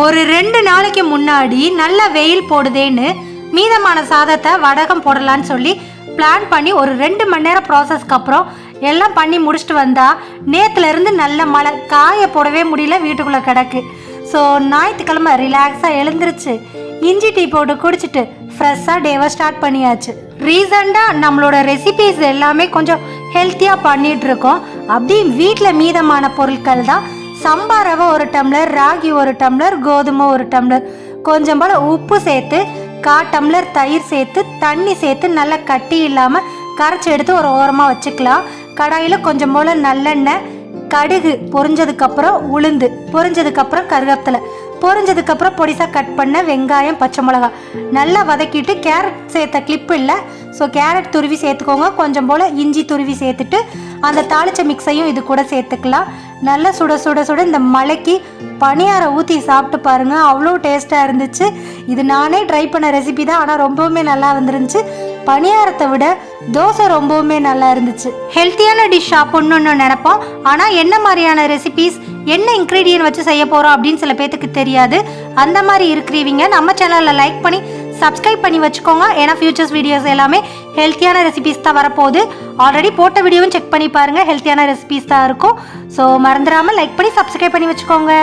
ஒரு ரெண்டு நாளைக்கு முன்னாடி நல்ல வெயில் போடுதேன்னு மீதமான சாதத்தை வடகம் போடலான்னு சொல்லி பிளான் பண்ணி ஒரு ரெண்டு மணி நேரம் ப்ராசஸ்க்கு அப்புறம் எல்லாம் பண்ணி முடிச்சுட்டு வந்தா நேத்துல இருந்து நல்ல மழை காய போடவே முடியல வீட்டுக்குள்ளே கிடக்கு. ஸோ ஞாயிற்றுக்கிழமை ரிலாக்ஸாக எழுந்துருச்சு. இஞ்சி டீ போட்டு குடிச்சிட்டு ஃப்ரெஷ்ஷாக டேவை ஸ்டார்ட் பண்ணியாச்சு. ரீசெண்டாக நம்மளோட ரெசிபீஸ் எல்லாமே கொஞ்சம் ஹெல்த்தியாக பண்ணிட்டு இருக்கோம். வீட்டில் மீதமான பொருட்கள் தான் சம்பா ரவை ஒரு டம்ளர் ராகி ஒரு டம்ளர் கோதுமை ஒரு டம்ளர். கொஞ்சம் போல் உப்பு சேர்த்து கா டம்ளர் தயிர் சேர்த்து தண்ணி சேர்த்து நல்லா கட்டி இல்லாமல் கரைச்சி எடுத்து ஒரு ஓரமாக வச்சுக்கலாம். கடாயில் கொஞ்சம் போல் நல்லெண்ணெய் கடுகு பொரிஞ்சதுக்கப்புறம் உளுந்து பொரிஞ்சதுக்கப்புறம் கருவேப்பிலை. பொரிஞ்சதுக்கப்புறம் பொடிசாக கட் பண்ண வெங்காயம் பச்சை மிளகா. நல்லா வதக்கிட்டு கேரட் சேர்த்த கிளிப் இல்லை. ஸோ கேரட் துருவி சேர்த்துக்கோங்க. கொஞ்சம் போல் இஞ்சி துருவி சேர்த்துட்டு அந்த தாளிச்ச மிக்ஸையும் இது கூட சேர்த்துக்கலாம். நல்லா சுட சுட சுட இந்த மலைக்கு பணியாரை ஊற்றி சாப்பிட்டு பாருங்கள் அவ்வளோ டேஸ்ட்டாக இருந்துச்சு. இது நானே ட்ரை பண்ண ரெசிபி தான். ஆனால் ரொம்பவுமே நல்லா வந்துருந்துச்சு. பணியாரத்தை விட தோசை ரொம்பவுமே நல்லா இருந்துச்சு. ஹெல்த்தியான டிஷ் சாப்பிட்ணுன்னு நினைப்போம். ஆனால் என்ன மாதிரியான ரெசிபிஸ் என்ன இன்க்ரீடியன்ட் வச்சு செய்ய போகிறோம் அப்படின்னு சில பேத்துக்கு தெரியாது. அந்த மாதிரி இருக்கிறீவிங்க நம்ம சேனலில் லைக் பண்ணி சப்ஸ்கிரைப் பண்ணி வச்சுக்கோங்க. ஏன்னா ஃபியூச்சர்ஸ் வீடியோஸ் எல்லாமே ஹெல்த்தியான ரெசிபீஸ் தான் வரப்போகுது. ஆல்ரெடி போட்ட வீடியோவும் செக் பண்ணி பாருங்கள் ஹெல்த்தியான ரெசிபீஸ் தான் இருக்கும். ஸோ மறந்துடாமல் லைக் பண்ணி சப்ஸ்கிரைப் பண்ணி வச்சுக்கோங்க.